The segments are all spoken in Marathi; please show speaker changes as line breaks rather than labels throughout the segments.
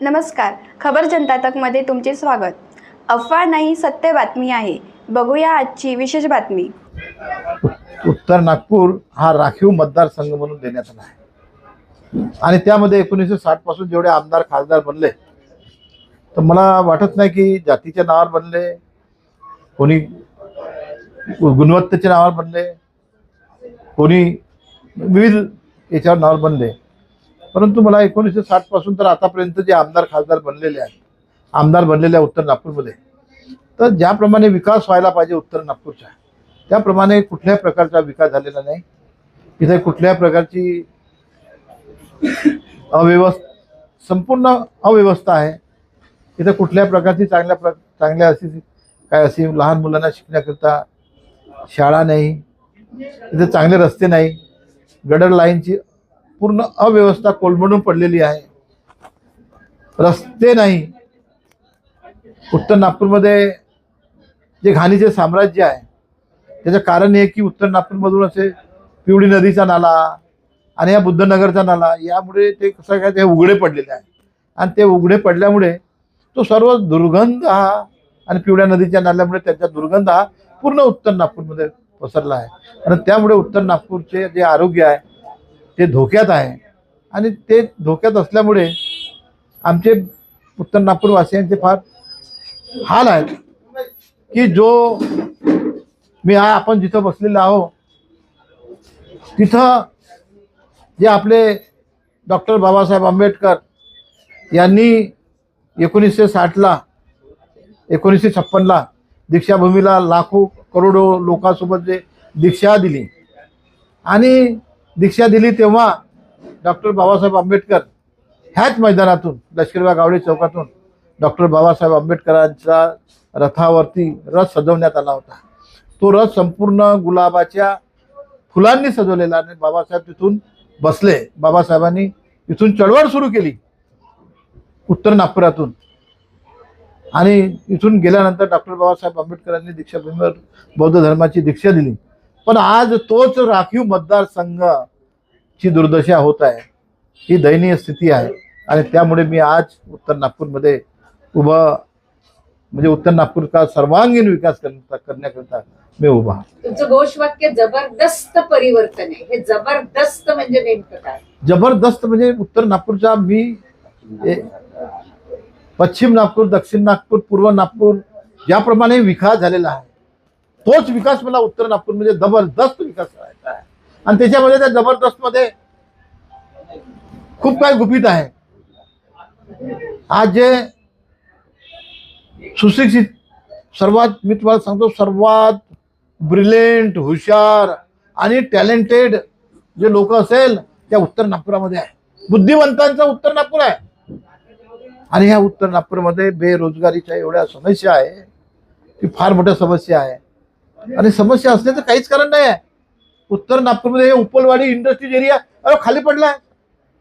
नमस्कार. खबर जनता तकमध्ये तुमचे स्वागत. अफवा नाही सत्य बातमी आहे. बघूया आजची विशेष बातमी.
उत्तर नागपूर हा राखीव मतदारसंघ म्हणून देण्यात आला आहे. आणि त्यामध्ये एकोणीसशे साठपासून जेवढे आमदार खासदार बनले तर मला वाटत नाही की जातीच्या नावावर बनले कोणी गुणवत्तेच्या नावावर बनले कोणी विविध याच्यावर नावावर बनले. परंतु मला एकोणीसशे साठपासून तर आतापर्यंत जे आमदार खासदार बनलेले आहेत आमदार बनलेले आहे उत्तर नागपूरमध्ये तर ज्याप्रमाणे विकास व्हायला पाहिजे उत्तर नागपूरचा त्याप्रमाणे कुठल्याही प्रकारचा विकास झालेला नाही. इथे कुठल्याही प्रकारची अव्यवस्था संपूर्ण अव्यवस्था आहे. इथे कुठल्याही प्रकारची चांगल्या प्र चांगल्या अशी काय अशी लहान मुलांना शिकण्याकरिता शाळा नाही इथे चांगले रस्ते नाही गडर लाईनची पूर्ण अव्यवस्था कोलमडून पडलेली आहे. रस्ते नाही. उत्तर नागपूरमध्ये जे घाणीचे साम्राज्य आहे त्याचं कारण हे की उत्तर नागपूरमधून असे पिवळी नदीचा नाला आणि या बुद्धनगरचा नाला यामुळे ते कसं काय ते उघडे पडलेले आहे. आणि ते उघडे पडल्यामुळे तो सर्व दुर्गंध हा आणि पिवळ्या नदीच्या नाल्यामुळे त्याचा दुर्गंध हा पूर्ण उत्तर नागपूरमध्ये पसरला आहे. आणि त्यामुळे उत्तर नागपूरचे जे आरोग्य आहे ते धोक्यात आहे. आणि ते धोक्यात असल्यामुळे आमचे उत्तर नागपूरवासियांचे फार हाल आहेत की जो मी हा आपण जिथं बसलेलो आहो तिथं जे आपले डॉक्टर बाबासाहेब आंबेडकर यांनी एकोणीसशे साठला एकोणीसशे छप्पनला दीक्षाभूमीला लाखो करोडो लोकांसोबत जे दीक्षा दिली. आणि दीक्षा दिली तेव्हा डॉक्टर बाबासाहेब आंबेडकर ह्याच मैदानातून लष्करबा गावडे चौकातून डॉक्टर बाबासाहेब आंबेडकरांच्या रथावरती रथ सजवण्यात आला होता. तो रथ संपूर्ण गुलाबाच्या फुलांनी सजवलेला आणि बाबासाहेब तिथून बसले. बाबासाहेबांनी इथून चळवळ सुरू केली. उत्तर नागपुरातून. आणि इथून गेल्यानंतर डॉक्टर बाबासाहेब आंबेडकरांनी दीक्षाभूमीवर बौद्ध धर्माची दीक्षा दिली. पण आज तोच राखीव मतदारसंघ ची दुर्दशा होत आहे ही दयनीय स्थिती आहे. आणि त्यामुळे मी आज उत्तर नागपूरमध्ये उभं म्हणजे उत्तर नागपूर का सर्वांगीण विकास करता करण्याकरिता मी उभा.
तुमचं घोषवाक्य जबरदस्त परिवर्तन आहे. हे जबरदस्त म्हणजे नेमकं काय?
जबरदस्त म्हणजे उत्तर नागपूरचा मी पश्चिम नागपूर दक्षिण नागपूर पूर्व नागपूर ज्याप्रमाणे विकास झालेला आहे तोच विकास मला उत्तर नागपूरमध्ये जबरदस्त विकास करायचा आहे. आणि त्याच्यामध्ये त्या जबरदस्त मध्ये खूप काही गुपित आहे. आज जे सुशिक्षित सर्वात मी तुम्हाला सांगतो सर्वात ब्रिलियंट हुशार आणि टॅलेंटेड जे लोक असेल त्या उत्तर नागपुरामध्ये आहे. बुद्धिवंतांचा उत्तर नागपूर आहे. आणि ह्या उत्तर नागपूरमध्ये बेरोजगारीच्या एवढ्या समस्या आहे की फार मोठ्या समस्या आहे. आणि समस्या असण्याचं काहीच कारण नाही आहे. उत्तर नागपूरमध्ये हे उपलवाडी इंडस्ट्रीज एरिया अरे खाली पडलाय.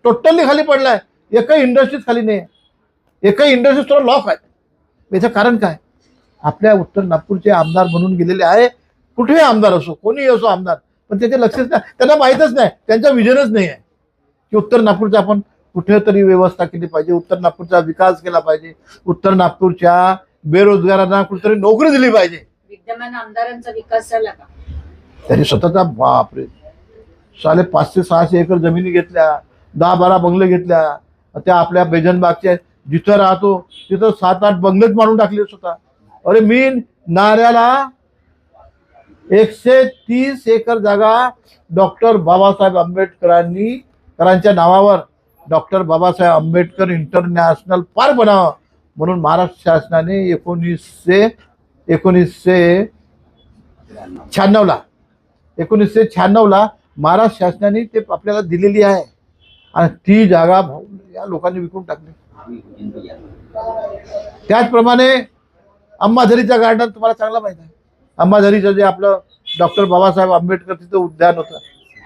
टोटली खाली पडलाय. एकही इंडस्ट्रीज खाली नाही आहे एकही इंडस्ट्रीज थोडं लॉक आहे याचं कारण काय? आपल्या उत्तर नागपूरचे आमदार म्हणून गेलेले आहे. कुठेही आमदार असो कोणीही असो आमदार पण त्याचे लक्षच नाही. त्यांना माहीतच नाही. त्यांचा विजनच नाही आहे की उत्तर नागपूरचा आपण कुठेतरी व्यवस्था केली पाहिजे. उत्तर नागपूरचा विकास केला पाहिजे. उत्तर नागपूरच्या बेरोजगारांना कुठेतरी नोकरी दिली पाहिजे.
विद्यमान आमदारांचा विकास झाला का?
त्यांनी स्वतःचा बापरे. साले पाचशे सहाशे एकर जमिनी घेतल्या दहा बारा बंगले घेतल्या त्या आपल्या बेजनबागच्या जिथं राहतो तिथं सात आठ बंगलेच मारून टाकले स्वतः. अरे मी नाऱ्याला एकशे तीस एकर जागा डॉक्टर बाबासाहेब आंबेडकरांनी करांच्या नावावर doctor Babasaheb Ambedkar international park बनावं म्हणून महाराष्ट्र शासनाने एकोणीसशे एकोणीसशे शहाण्णवला एकोणीसशे शहाण्णवला महाराष्ट्र शासनाने ते आपल्याला दिलेली आहे. आणि ती जागा या लोकांनी विकून टाकली. त्याचप्रमाणे अंबाझरीचं गार्डन तुम्हाला चांगलं माहीत आहे. अंबाझरीचं जे आपलं डॉक्टर बाबासाहेब आंबेडकर तिथं उद्यान होतं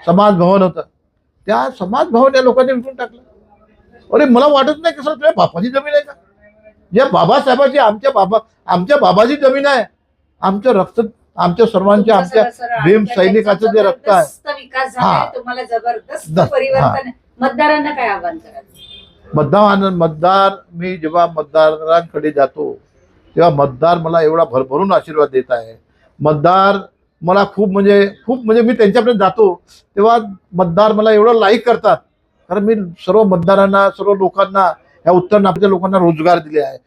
समाज भवन होतं. त्या समाज भवन या लोकांनी विकून टाकलं. अरे मला वाटत नाही कसं तुझ्या बापाची जमीन आहे का? ज्या बाबासाहेबाची आमच्या बाबा आमच्या बाबाची जमीन आहे. आमचं रक्त आमच्या सर्वांच्या आमच्या भीम सैनिकाचं जे रक्त आहे. हा.
तुम्हाला जबरदस्त परिवर्तन. मतदारांना काय आव्हान
मतदार मतदार मी जेव्हा मतदारांकडे जातो तेव्हा मतदार मला एवढा भरभरून आशीर्वाद देत आहे. मतदार मला खूप म्हणजे खूप म्हणजे मी त्यांच्यापर्यंत जातो तेव्हा मतदार मला एवढं लाईक करतात. कारण मी सर्व मतदारांना सर्व लोकांना या उत्तर नागपूरच्या लोकांना रोजगार दिले आहे.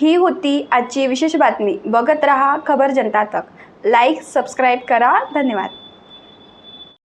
ही होती आजची विशेष बातमी. बघत रहा खबर जनता तक. लाईक सबस्क्राईब करा. धन्यवाद.